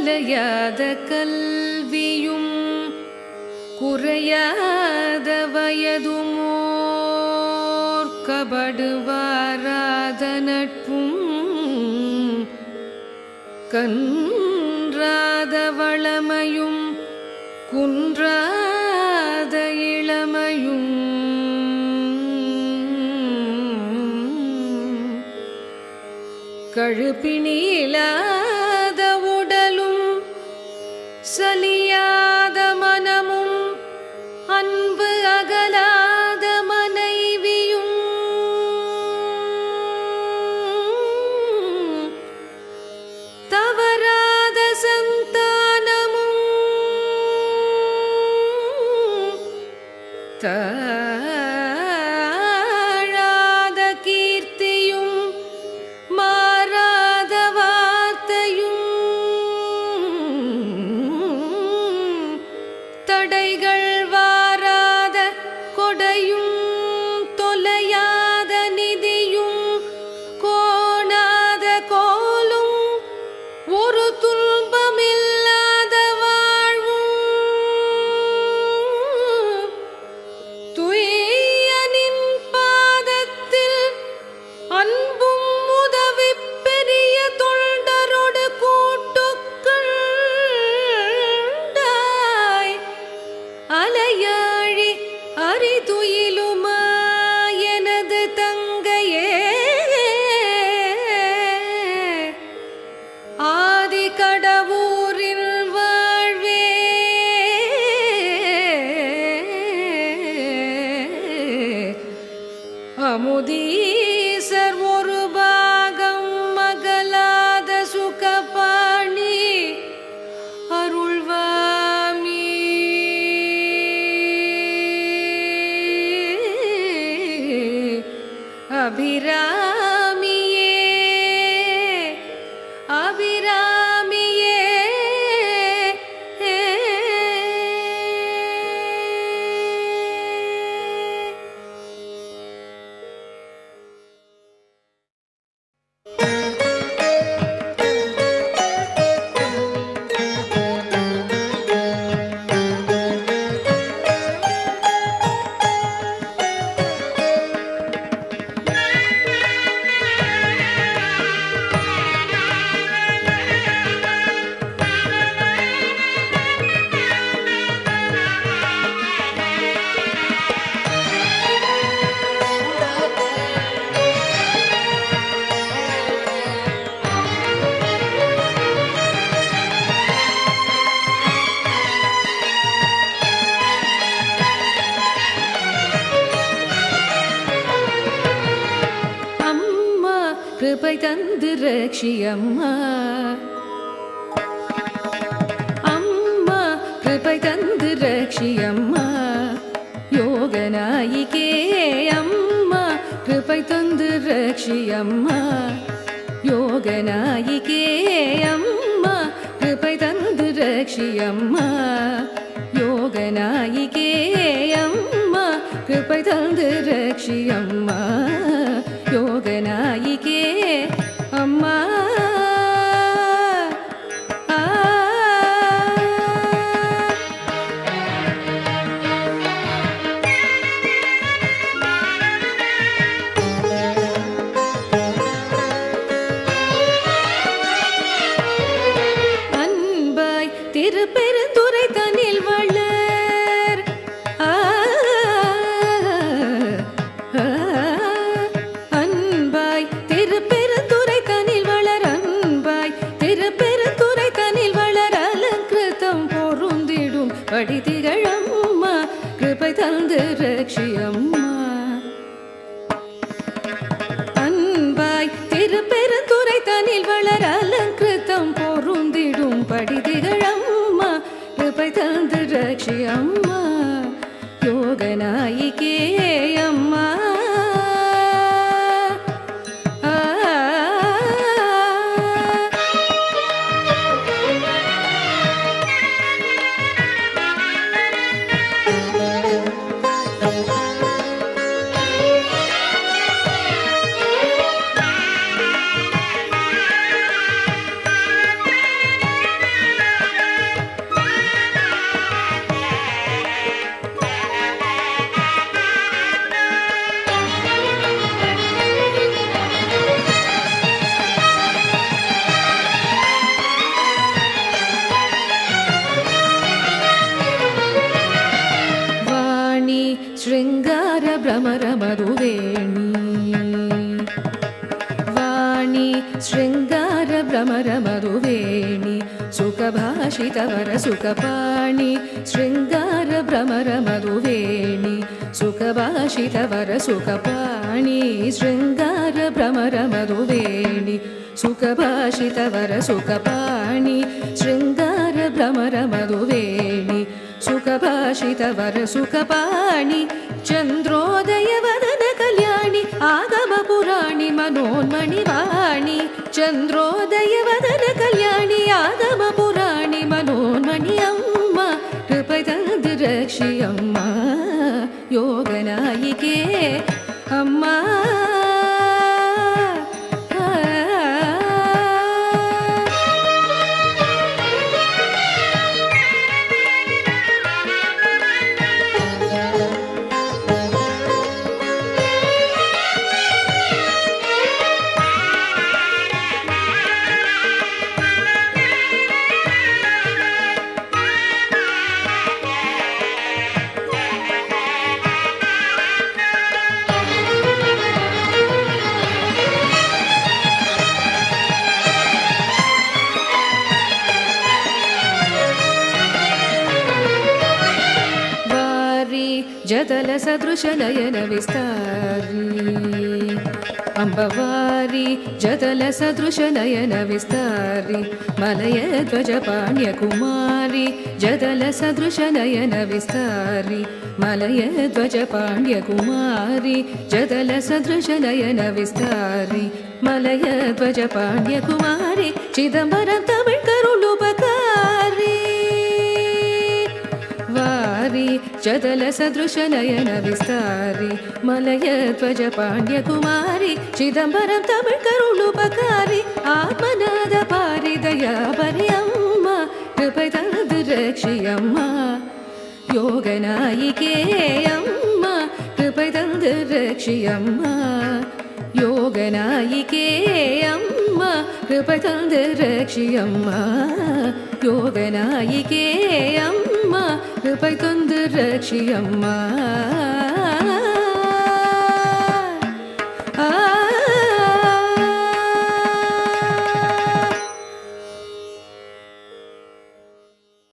கலையாத கல்வியும் குறையாத வயதுமோர் கபடுவாராத நட்பும் கன்றாத வளமையும் குன்றாத இளமையும் கழுப்பினிலாத अभी தந்து அம்மா அம்மா கிருபை தந்து ரட்சி அம்மா யோகநாயிகே அம்மா கிருபை தந்து ரட்சி அம்மா யோகநாயிகே அம்மா கிருபை தந்து ரட்சி அம்மா யோகநாயிகே அம்மா கிருபை தந்து ரட்சி அம்மா யோகநாயிகே வந்து தந்து ரட்சி அம்மா அன்பாய் திருப்பெருந்துரை தனில் வளர அலங்கிருத்தம் பொருந்திடும் படிதிக भ्रमरमरुवेणी वाणी शृङ्गार भ्रमरमरुवेणी सुखभाषितवर सुखपाणि, शृङ्गार भ्रमरमरुवेणि सुखभाषितवर सुखपाणि, शृङ्गार भ्रमरमरुवेणि सुखभाषितवर सुखपाणि, शृङ्गार भ्रमरमरुवेणि सुखभाषितवर सुखपाणि चन्द्र చంద్రోదయవదన కళ్యాణి ఆగమ పురాణి మనోన్మణి అమ్మ కృప రక్షి అమ్మ యోగ जदलसदृशनयन विस्तारी अम्बवारि जदलसदृशनयन विस्तारि मलयध्वजपाण्ड्यकुमारि जदलसदृशनयन विस्तारि मलयध्वजपाण्ड्यकुमारि जदलसदृशनयन विस्तारि मलयध्वजपाण्ड्यकुमारि चिदम्बरं तमिळ जदलसदृशनयन विस्तारि मलयध्वज पाण्ड्यकुमारि चिदम्बरं तमिळ्करुणुपकारि आत्मनाद पारिदया पर्यम्मा कृपैतन्दुरक्षियम्मा योगनायिकेयम्मा कृपैतन्दुरक्षियम्मा योगनायिकेयम्मा कृपतन्दुरक्षियम्मा योगनायिकेयम् కృపై తొందర రక్షి అమ్మా